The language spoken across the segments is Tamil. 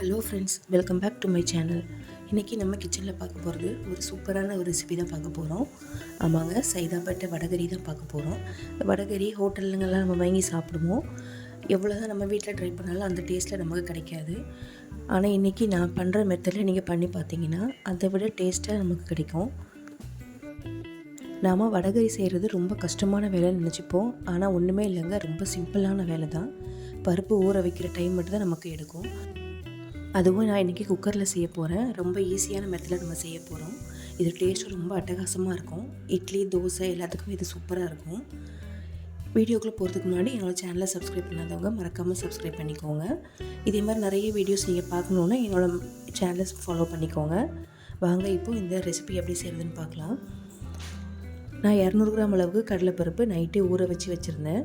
Hello friends welcome back to my channel இன்றைக்கி நம்ம கிச்சனில் பார்க்க போகிறது ஒரு சூப்பரான ஒரு ரெசிபி தான் பார்க்க போகிறோம் ஆமாங்க சைதாப்பேட்டை வடகரி தான் பார்க்க போகிறோம் வடகரி ஹோட்டலுங்கெல்லாம் நம்ம வாங்கி சாப்பிடுவோம். எவ்வளோ தான் நம்ம வீட்டில் ட்ரை பண்ணாலும் அந்த டேஸ்ட்டில் நமக்கு கிடைக்காது. ஆனால் இன்றைக்கி நான் பண்ணுற மெத்தடில் நீங்கள் பண்ணி பார்த்தீங்கன்னா அதை விட டேஸ்ட்டாக நமக்கு கிடைக்கும். நாம் வடகரி செய்கிறது ரொம்ப கஷ்டமான வேலைன்னு நினச்சிப்போம். ஆனால் ஒன்றுமே இல்லைங்க ரொம்ப சிம்பிளான வேலை தான் பருப்பு ஊற வைக்கிற டைம் மட்டும் தான் நமக்கு எடுக்கும். அதுவும் நான் இன்றைக்கி குக்கரில் செய்ய போகிறேன் ரொம்ப ஈஸியான மெத்தடில் நம்ம செய்ய போகிறோம் இது டேஸ்ட்டு ரொம்ப அட்டகாசமாக இருக்கும். இட்லி தோசை எல்லாத்துக்கும் இது சூப்பராக இருக்கும். வீடியோக்குள்ளே போகிறதுக்கு முன்னாடி என்னோடய சேனலை சப்ஸ்கிரைப் பண்ணாதவங்க மறக்காமல் சப்ஸ்கிரைப் பண்ணிக்கோங்க. இதே மாதிரி நிறைய வீடியோஸ் நீங்கள் பார்க்கணுன்னா என்னோடய சேனலை ஃபாலோ பண்ணிக்கோங்க. வாங்க இப்போ இந்த ரெசிபி எப்படி செய்கிறதுன்னு பார்க்கலாம். நான் இரநூறு கிராம் அளவுக்கு கடலைப்பருப்பு நைட்டே ஊற வச்சு வச்சுருந்தேன்.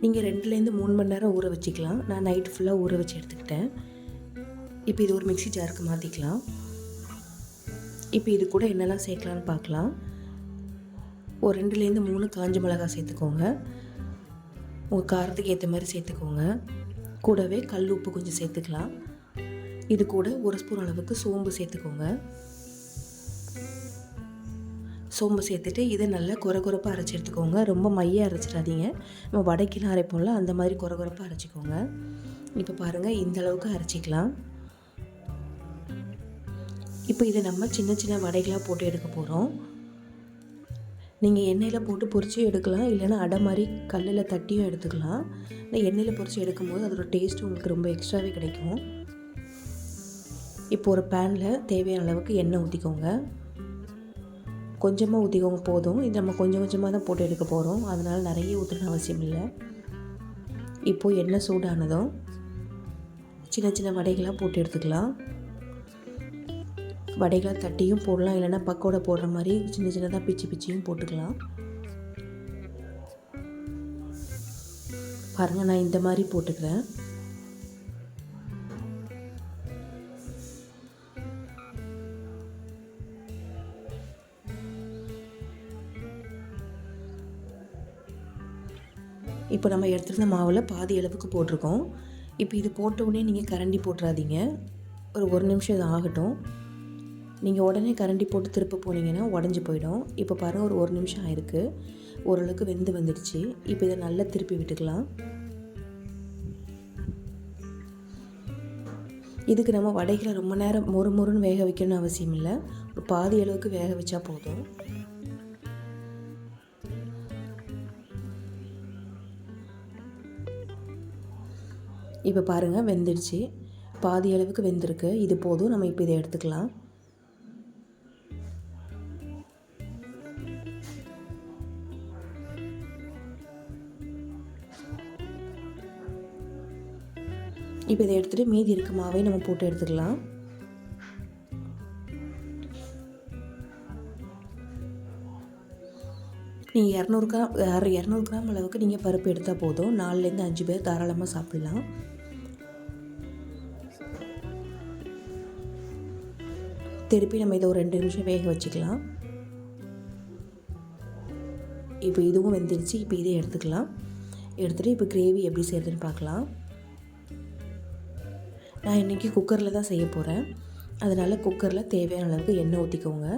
நீங்கள் ரெண்டுலேருந்து மூணு மணி நேரம் ஊற வச்சுக்கலாம். நான் நைட்டு ஃபுல்லாக ஊற வச்சு எடுத்துக்கிட்டேன். இப்போ இது ஒரு மிக்ஸி ஜாருக்கு மாற்றிக்கலாம் இப்போ இது கூட என்னெல்லாம் சேர்க்கலான்னு பார்க்கலாம். ஒரு ரெண்டுலேருந்து மூணு காஞ்ச மிளகாய் சேர்த்துக்கோங்க. உங்கள் காரத்துக்கு ஏற்ற மாதிரி சேர்த்துக்கோங்க. கூடவே கல் உப்பு கொஞ்சம் சேர்த்துக்கலாம். இது கூட ஒரு ஸ்பூன் அளவுக்கு சோம்பு சேர்த்துக்கோங்க. சோம்பு சேர்த்துட்டு இதை நல்லா குறை குறைப்பாக அரைச்சி எடுத்துக்கோங்க. ரொம்ப மையாக அரைச்சிடாதீங்க. நம்ம வடைக்கெலாம் அரைப்போம்ல அந்த மாதிரி குறை குறைப்பாக அரைச்சிக்கோங்க. இப்போ பாருங்கள் இந்த அளவுக்கு அரைச்சிக்கலாம். இப்போ இதை நம்ம சின்ன சின்ன வடைகளாக போட்டு எடுக்க போகிறோம். நீங்கள் எண்ணெயில் போட்டு பொரிச்சும் எடுக்கலாம். இல்லைன்னா அடை மாதிரி கல்லில் தட்டியும் எடுத்துக்கலாம். இல்லை எண்ணெயில் பொரிச்சு எடுக்கும்போது அதோட டேஸ்ட் உங்களுக்கு ரொம்ப எக்ஸ்ட்ராவே கிடைக்கும். இப்போ ஒரு பேனில் தேவையான அளவுக்கு எண்ணெய் ஊற்றிக்கோங்க கொஞ்சமாக ஊற்றிக்கோங்க போதும். இது நம்ம கொஞ்சம் கொஞ்சமாக தான் போட்டு எடுக்க போகிறோம் அதனால் நிறைய ஊற்றணும் அவசியம் இல்லை. இப்போது எண்ணெய் சூடானதும் சின்ன சின்ன வடைகளாக போட்டு எடுத்துக்கலாம். வடைகளாக தட்டியும் போடலாம் இல்லைன்னா பக்கோடை போடுற மாதிரி சின்ன சின்னதாக பிச்சு பிச்சியும் போட்டுக்கலாம். பாருங்கள் நான் இந்த மாதிரி போட்டுக்கிறேன். இப்போ நம்ம எடுத்துருந்த மாவில் பாதி அளவுக்கு போட்டிருக்கோம். இப்போ இது போட்ட உடனே நீங்கள் கரண்டி போட்டுறாதீங்க. ஒரு ஒரு நிமிஷம் இது ஆகட்டும். நீங்கள் உடனே கரண்டி போட்டு திருப்ப போனீங்கன்னா உடஞ்சி போயிடும். இப்போ பாருங்கள் ஒரு ஒரு நிமிஷம் ஆயிருக்கு. ஓரளவுக்கு வெந்து வந்துடுச்சு. இப்போ இதை நல்லா திருப்பி விட்டுக்கலாம். இதுக்கு நம்ம வடைகளை ரொம்ப நேரம் மொறு மொறுன்னு வேக வைக்கணும்னு அவசியம் இல்லை. ஒரு பாதி அளவுக்கு வேக வச்சா போதும். இப்போ பாருங்கள் வெந்துடுச்சு. பாதி அளவுக்கு வெந்திருக்கு. இது போதும். நம்ம இப்போ இதை எடுத்துக்கலாம். இப்போ இதை எடுத்துகிட்டு மீதி இருக்க மாவை நம்ம போட்டு எடுத்துக்கலாம். நீங்கள் இரநூறு கிராம் அரை இரநூறு கிராம் அளவுக்கு நீங்கள் பருப்பு எடுத்தால் போதும். நாலுலேருந்து அஞ்சு பேர் தாராளமாக சாப்பிட்லாம். திருப்பி நம்ம இதை ஒரு ரெண்டு நிமிஷம் வேக வச்சுக்கலாம். இப்போ இதுவும் வெந்துருச்சு இப்போ இதை எடுத்துக்கலாம். எடுத்துகிட்டு இப்போ கிரேவி எப்படி செய்கிறதுன்னு பார்க்கலாம். நான் இன்றைக்கி குக்கரில் தான் செய்ய போகிறேன் அதனால் குக்கரில் தேவையான அளவுக்கு எண்ணெய் ஊற்றிக்கோங்க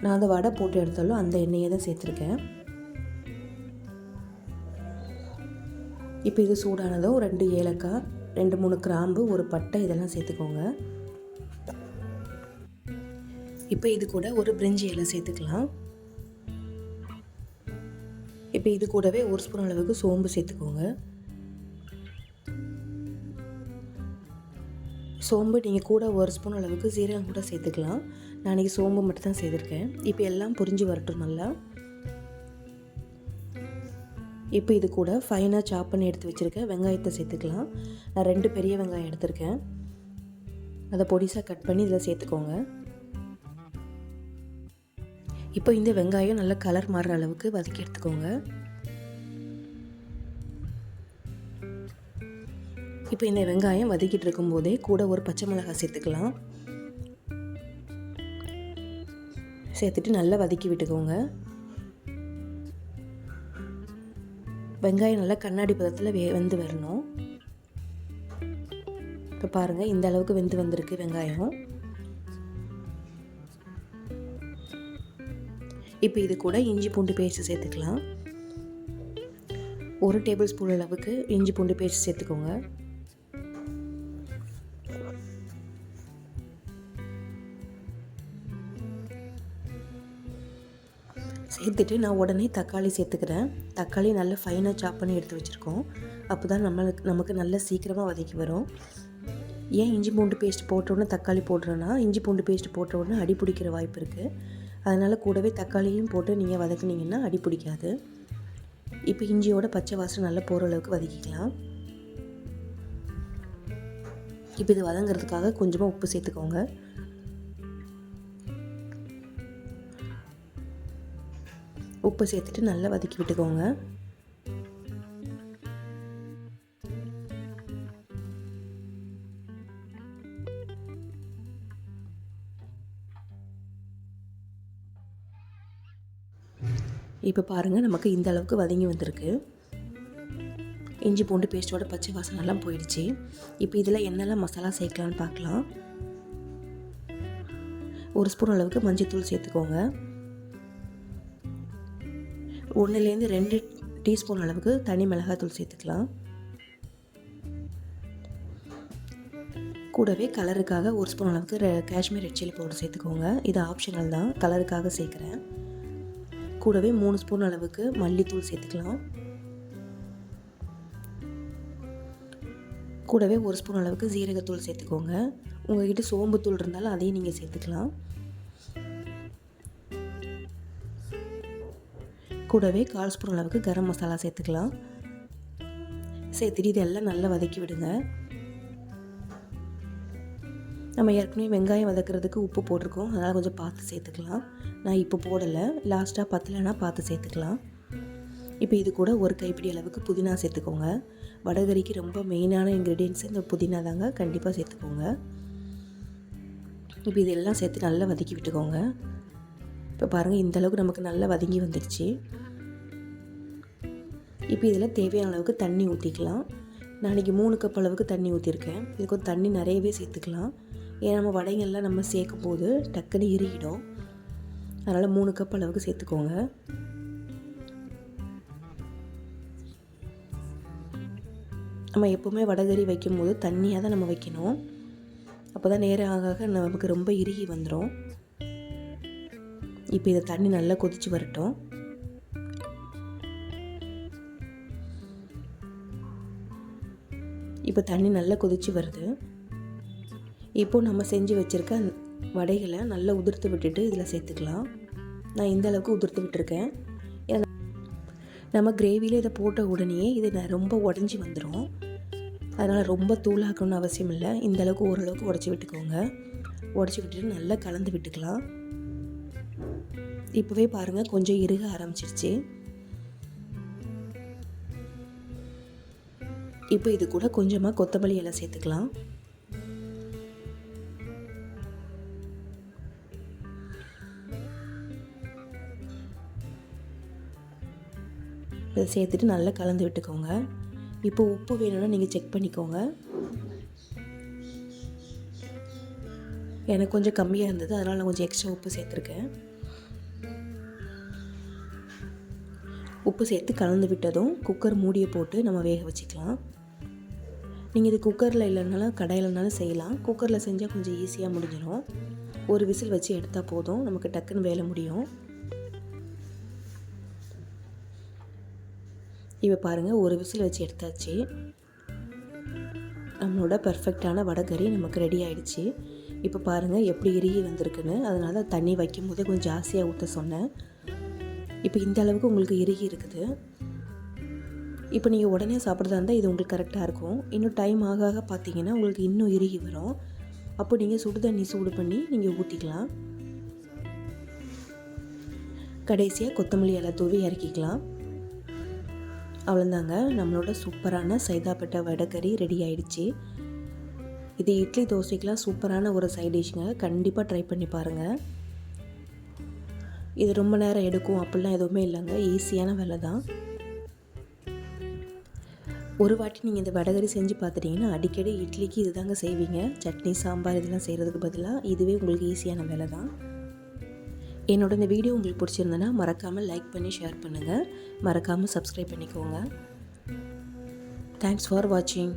நான் அந்த வடை போட்டு எடுத்தாலும் அந்த எண்ணெயை தான் சேர்த்துருக்கேன். இப்போ இது சூடானதும் ரெண்டு ஏலக்காய் ரெண்டு மூணு கிராம்பு ஒரு பட்டை இதெல்லாம் சேர்த்துக்கோங்க. இப்போ இது கூட ஒரு பிரிஞ்சி இலை சேர்த்துக்கலாம். இப்போ இது கூடவே ஒரு ஸ்பூன் அளவுக்கு சோம்பு சேர்த்துக்கோங்க. சோம்பு நீங்கள் கூட ஒரு ஸ்பூன் அளவுக்கு சீரகம் கூட சேர்த்துக்கலாம். நான் இன்றைக்கி சோம்பு மட்டும் தான் செய்திருக்கேன் இப்போ எல்லாம் புரிஞ்சு வரட்டும் நல்லா. இப்போ இது கூட ஃபைனாக சாப் பண்ணி எடுத்து வச்சுருக்கேன். வெங்காயத்தை சேர்த்துக்கலாம். நான் ரெண்டு பெரிய வெங்காயம் எடுத்திருக்கேன். அதை பொடிசாக கட் பண்ணி இதில் சேர்த்துக்கோங்க. இப்போ இந்த வெங்காயம் நல்லா கலர் மாறுற அளவுக்கு வதக்கி எடுத்துக்கோங்க. இப்போ இந்த வெங்காயம் வதக்கிட்டு இருக்கும்போதே கூட ஒரு பச்சை மிளகாய் சேர்த்துக்கலாம். சேர்த்துட்டு நல்லா வதக்கி விட்டுக்கோங்க. வெங்காயம் நல்லா கண்ணாடி பதத்தில் வே வெந்து வரணும். இப்போ பாருங்கள் இந்த அளவுக்கு வெந்து வந்திருக்கு வெங்காயம். இப்போ இது கூட இஞ்சி பூண்டு பேஸ்ட் சேர்த்துக்கலாம். ஒரு டேபிள் ஸ்பூன் அளவுக்கு இஞ்சி பூண்டு பேஸ்ட் சேர்த்துக்கோங்க. சேர்த்துட்டு நான் உடனே தக்காளி சேர்த்துக்கிறேன். தக்காளி நல்லா ஃபைனாக சாப் பண்ணி எடுத்து வச்சுருக்கோம். அப்போ தான் நம்மளுக்கு நமக்கு நல்லா சீக்கிரமாக வதக்கி வரும். ஏன் இஞ்சி பூண்டு பேஸ்ட் போட்டோன்னே தக்காளி போடுறோன்னா இஞ்சி பூண்டு பேஸ்ட் போட்ட உடனே அடி பிடிக்கிற வாய்ப்பு இருக்குது அதனால் கூடவே தக்காளியும் போட்டு நீங்கள் வதக்குனீங்கன்னா அடி பிடிக்காது. இப்போ இஞ்சியோட பச்சை வாசனை நல்லா போகிற அளவுக்கு வதக்கிக்கலாம். இப்போ இது வதங்கிறதுக்காக கொஞ்சமாக உப்பு சேர்த்துக்கோங்க. உப்பு சேர்த்துட்டு நல்லா வதக்கி விட்டுக்கோங்க. இப்போ பாருங்கள் நமக்கு இந்த அளவுக்கு வதங்கி வந்திருக்கு. இஞ்சி பூண்டு பேஸ்ட்டோட பச்சை வாசனைலாம் போயிடுச்சு. இப்போ இதில் என்னெல்லாம் மசாலா சேர்க்கலான்னு பார்க்கலாம் ஒரு ஸ்பூன் அளவுக்கு மஞ்சள்தூள் சேர்த்துக்கோங்க. ஒன்றுலேருந்து ரெண்டு டீஸ்பூன் அளவுக்கு தனி மிளகாத்தூள் சேர்த்துக்கலாம். கூடவே கலருக்காக ஒரு ஸ்பூன் அளவுக்கு காஷ்மீர் ரெட் சில்லி பவுடர் சேர்த்துக்கோங்க. இது ஆப்ஷனல் தான். கலருக்காக சேர்க்குறேன். கூடவே மூணு ஸ்பூன் அளவுக்கு மல்லித்தூள் சேர்த்துக்கலாம். கூடவே ஒரு ஸ்பூன் அளவுக்கு ஜீரகத்தூள் சேர்த்துக்கோங்க. உங்கள்கிட்ட சோம்புத்தூள் இருந்தாலும் அதையும் நீங்கள் சேர்த்துக்கலாம். கூடவே கால் ஸ்பூன் அளவுக்கு கரம் மசாலா சேர்த்துக்கலாம். சேர்த்துட்டு இதெல்லாம் நல்லா வதக்கி விடுங்க. நம்ம ஏற்கனவே வெங்காயம் வதக்கிறதுக்கு உப்பு போட்டிருக்கோம். அதனால் கொஞ்சம் பார்த்து சேர்த்துக்கலாம். நான் இப்போ போடலை. லாஸ்ட்டாக பத்தலைன்னா பார்த்து சேர்த்துக்கலாம். இப்போ இது கூட ஒரு கைப்பிடி அளவுக்கு புதினா சேர்த்துக்கோங்க. வடகரிக்கு ரொம்ப மெயினான இன்க்ரீடியன்ஸ் இந்த புதினா தாங்க. கண்டிப்பாக சேர்த்துக்கோங்க. இப்போ இதெல்லாம் சேர்த்து நல்லா வதக்கி விட்டுக்கோங்க. இப்போ பாருங்கள் இந்த அளவுக்கு நமக்கு நல்லா வதங்கி வந்துடுச்சு. இப்போ இதில் தேவையான அளவுக்கு தண்ணி ஊற்றிக்கலாம் நாளைக்கு மூணு கப் அளவுக்கு தண்ணி ஊற்றிருக்கேன் இதுக்கு தண்ணி நிறையவே சேர்த்துக்கலாம். ஏன்னா நம்ம வடைங்கள்லாம் நம்ம சேர்க்கும் போது டக்குன்னு இறுகிடும். அதனால் மூணு கப் அளவுக்கு சேர்த்துக்கோங்க. நம்ம எப்போவுமே வடகறி வைக்கும்போது தண்ணியாக தான் நம்ம வைக்கணும். அப்போ தான் நேரம் ஆக ஆக நமக்கு ரொம்ப இறுகி வந்துடும் இப்போ இதை தண்ணி நல்லா கொதிச்சு வரட்டும். இப்போ தண்ணி நல்லா கொதிச்சு வருது. இப்போ நம்ம செஞ்சு வச்சுருக்க வடைகளை நல்லா உதிர்த்து விட்டுட்டு இதில் சேர்த்துக்கலாம். நான் இந்த அளவுக்கு உதிர்த்து விட்டுருக்கேன். நம்ம கிரேவியில் இதை போட்ட உடனே இது ரொம்ப உடஞ்சி வந்துடும் அதனால் ரொம்ப தூளாக்கணும்னு அவசியம் இல்லை. இந்த அளவுக்கு ஓரளவுக்கு உடச்சி விட்டுக்கோங்க. உடச்சி விட்டுட்டு நல்லா கலந்து விட்டுக்கலாம். இப்போவே பாருங்கள் கொஞ்சம் இறுக ஆரம்பிச்சிருச்சு. இப்போ இது கூட கொஞ்சமாக கொத்தமல்லி இலை சேர்த்துக்கலாம். இதை சேர்த்துட்டு நல்லா கலந்து விட்டுக்கோங்க. இப்போ உப்பு வேணும்னா நீங்கள் செக் பண்ணிக்கோங்க. எனக்கு கொஞ்சம் கம்மியாக இருந்தது அதனால் நான் கொஞ்சம் எக்ஸ்ட்ரா உப்பு சேர்த்துருக்கேன். உப்பு சேர்த்து கலந்து விட்டதும் குக்கர் மூடியை போட்டு நம்ம வேக வச்சுக்கலாம். நீங்கள் இது குக்கரில் இல்லைனாலும் கடையிலனாலும் செய்யலாம். குக்கரில் செஞ்சால் கொஞ்சம் ஈஸியாக முடிஞ்சிடும் ஒரு விசில் வச்சு எடுத்தால் போதும். நமக்கு டக்குன்னு வேலை முடியும். இப்போ பாருங்கள் ஒரு விசில் வச்சு எடுத்தாச்சு. நம்மளோட பர்ஃபெக்டான வடகறி நமக்கு ரெடி ஆயிடுச்சு. இப்போ பாருங்கள் எப்படி இறுகி வந்திருக்குன்னு. அதனால தண்ணி வைக்கும் போதே கொஞ்சம் ஜாஸ்தியாக ஊற்ற சொன்னேன். இப்போ இந்த அளவுக்கு உங்களுக்கு இறுகி இருக்குது. இப்போ நீங்கள் உடனே சாப்பிட்றதா இருந்தால் இது உங்களுக்கு கரெக்டாக இருக்கும். இன்னும் டைம் ஆக ஆக பார்த்தீங்கன்னா உங்களுக்கு இன்னும் இறுகி வரும். அப்போ நீங்கள் சுடு தண்ணி சூடு பண்ணி நீங்கள் ஊற்றிக்கலாம் கடைசியாக கொத்தமல்லி இலை தூவி இறக்கிக்கலாம். அவ்வளோதாங்க நம்மளோட சூப்பரான சைதாப்பேட்டை வடைக்கறி ரெடி ஆயிடுச்சு. இது இட்லி தோசைக்கெலாம் சூப்பரான ஒரு சைட் டிஷ்ங்க கண்டிப்பாக ட்ரை பண்ணி பாருங்கள் இது ரொம்ப நேரம் எடுக்கும் அப்படிலாம் எதுவுமே இல்லைங்க. ஈஸியான வேலை தான். ஒரு வாட்டி நீங்கள் இந்த வடகரி செஞ்சு பார்த்துட்டிங்கன்னா அடிக்கடி இட்லிக்கு இது தாங்க செய்வீங்க. சட்னி சாம்பார் இதெல்லாம் செய்கிறதுக்கு பதிலாக இதுவே உங்களுக்கு ஈஸியான வேலை தான். என்னோட இந்த வீடியோ உங்களுக்கு பிடிச்சிருந்தேன்னா மறக்காமல் லைக் பண்ணி ஷேர் பண்ணுங்கள் மறக்காமல் சப்ஸ்கிரைப் பண்ணிக்கோங்க. தேங்க்ஸ் ஃபார் வாட்சிங்